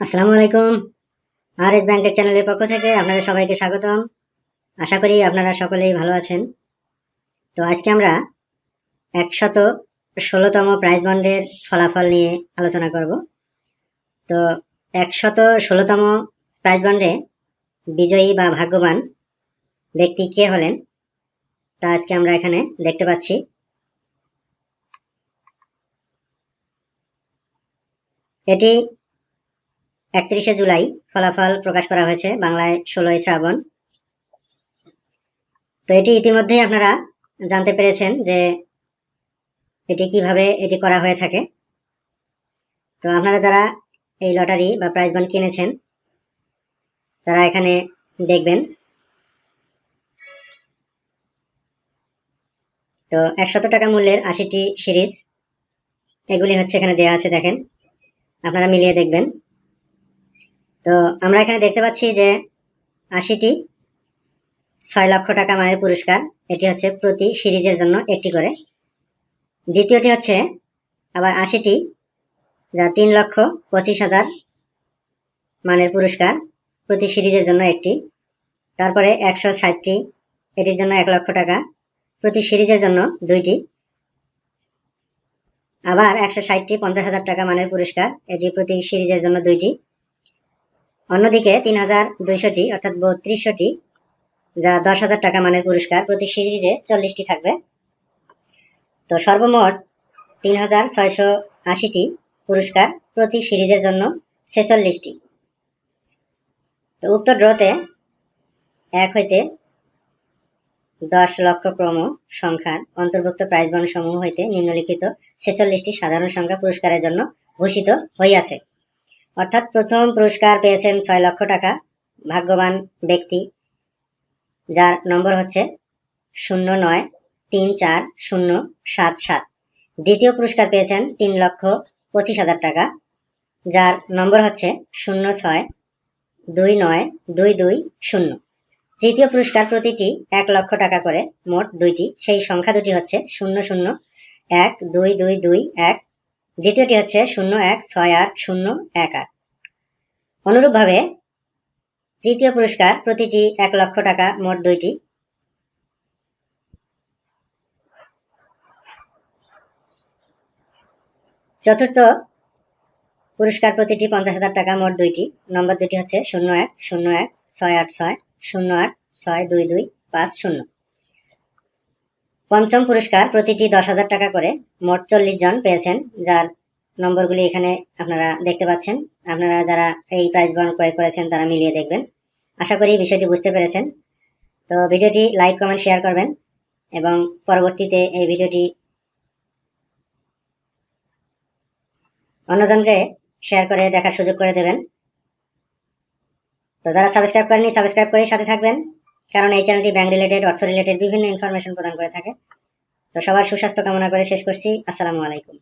আসসালামু আলাইকুম। আর এস ব্যাংকের চ্যানেলের পক্ষ থেকে আপনাদের সবাইকে স্বাগতম। আশা করি আপনারা সকলেই ভালো আছেন। তো আজকে আমরা একশত ষোলোতম প্রাইজ বন্ডের ফলাফল নিয়ে আলোচনা করব। তো একশত ষোলোতম প্রাইজ বন্ডে বিজয়ী বা ভাগ্যবান ব্যক্তি কে হলেন তা আজকে আমরা এখানে দেখতে পাচ্ছি। এটি একত্রিশে জুলাই ফলাফল প্রকাশ করা হয়েছে বাংলায় ষোলোই শ্রাবণ। তো এটি ইতিমধ্যেই আপনারা জানতে পেরেছেন যে এটি কীভাবে এটি করা হয়ে থাকে। তো আপনারা যারা এই লটারি বা প্রাইজ বন্ড কিনেছেন, তারা এখানে দেখবেন। তো একশত টাকা মূল্যের আশিটি সিরিজ, এগুলি হচ্ছে এখানে দেওয়া আছে দেখেন। আপনারা মিলিয়ে দেখবেন। তো আমরা এখানে দেখতে পাচ্ছি যে আশিটি ছয় লক্ষ টাকা মানের পুরস্কার। এটি হচ্ছে প্রতি সিরিজের জন্য একটি করে। দ্বিতীয়টি হচ্ছে আবার আশিটি, যা তিন লক্ষ পঁচিশ হাজার মানের পুরস্কার, প্রতি সিরিজের জন্য একটি। তারপরে একশো ষাটটি, এটির জন্য এক লক্ষ টাকা, প্রতি সিরিজের জন্য দুইটি। আবার একশো ষাটটি, পঞ্চাশ হাজার টাকা মানের পুরস্কার, এটি প্রতি সিরিজের জন্য দুইটি। অন্যদিকে তিন হাজার দুইশোটি অর্থাৎ বত্রিশশোটি যা দশ হাজার টাকা মানের পুরস্কার, প্রতি সিরিজে চল্লিশটি থাকবে। তো সর্বমোট তিন হাজার ছয়শো আশিটি পুরস্কার প্রতি সিরিজের জন্য ছেচল্লিশটি। তো উক্ত ড্রতে এক হইতে দশ লক্ষ ক্রম সংখ্যার অন্তর্ভুক্ত প্রাইজ বন সমূহ হইতে নিম্নলিখিত ছেচল্লিশটি সাধারণ সংখ্যা পুরস্কারের জন্য ঘোষিত হইয়াছে। অর্থাৎ প্রথম পুরস্কার পেয়েছেন ছয় লক্ষ টাকা ভাগ্যবান ব্যক্তি, যার নম্বর হচ্ছে শূন্য নয় তিন চার শূন্য সাত সাত। দ্বিতীয় পুরস্কার পেয়েছেন তিন লক্ষ পঁচিশ হাজার টাকা, যার নম্বর হচ্ছে শূন্য ছয় দুই নয় দুই দুই শূন্য। তৃতীয় পুরস্কার প্রতিটি এক লক্ষ টাকা করে, মোট দুইটি। সেই সংখ্যা দুটি হচ্ছে শূন্য শূন্য এক দুই দুই দুই এক দ্বিতীয়টি হচ্ছে শূন্য এক, ছয় আট, শূন্য এক আট। অনুরূপভাবে তৃতীয় পুরস্কার প্রতিটি এক লক্ষ টাকা, মোট দুইটি। চতুর্থ পুরস্কার প্রতিটি পঞ্চাশ হাজার টাকা, মোট দুইটি। নম্বর দুটি হচ্ছে শূন্য এক শূন্য এক, ছয় আট, ছয়, শূন্য আট, ছয় দুই দুই, পাঁচ শূন্য। পঞ্চম পুরস্কার প্রতিটি দশ হাজার টাকা করে মোট চল্লিশ জন পেয়েছেন, যার নম্বরগুলি এখানে আপনারা দেখতে পাচ্ছেন। আপনারা যারা এই প্রাইজ বর্ণ ক্রয় করেছেন, তারা মিলিয়ে দেখবেন। আশা করি বিষয়টি বুঝতে পেরেছেন। তো ভিডিওটি লাইক কমেন্ট শেয়ার করবেন এবং পরবর্তীতে এই ভিডিওটি অন্যজনকে শেয়ার করে দেখার সুযোগ করে দেবেন। তো যারা সাবস্ক্রাইব করেনি সাবস্ক্রাইব করে সাথে থাকবেন। কারণ এই চ্যানেলটি ব্যাংক রিলেটেড অর্থ রিলেটেড বিভিন্ন ইনফরমেশন প্রদান করে থাকে। তো সবার সুস্বাস্থ্য কামনা করে শেষ করছি। আসসালামু আলাইকুম।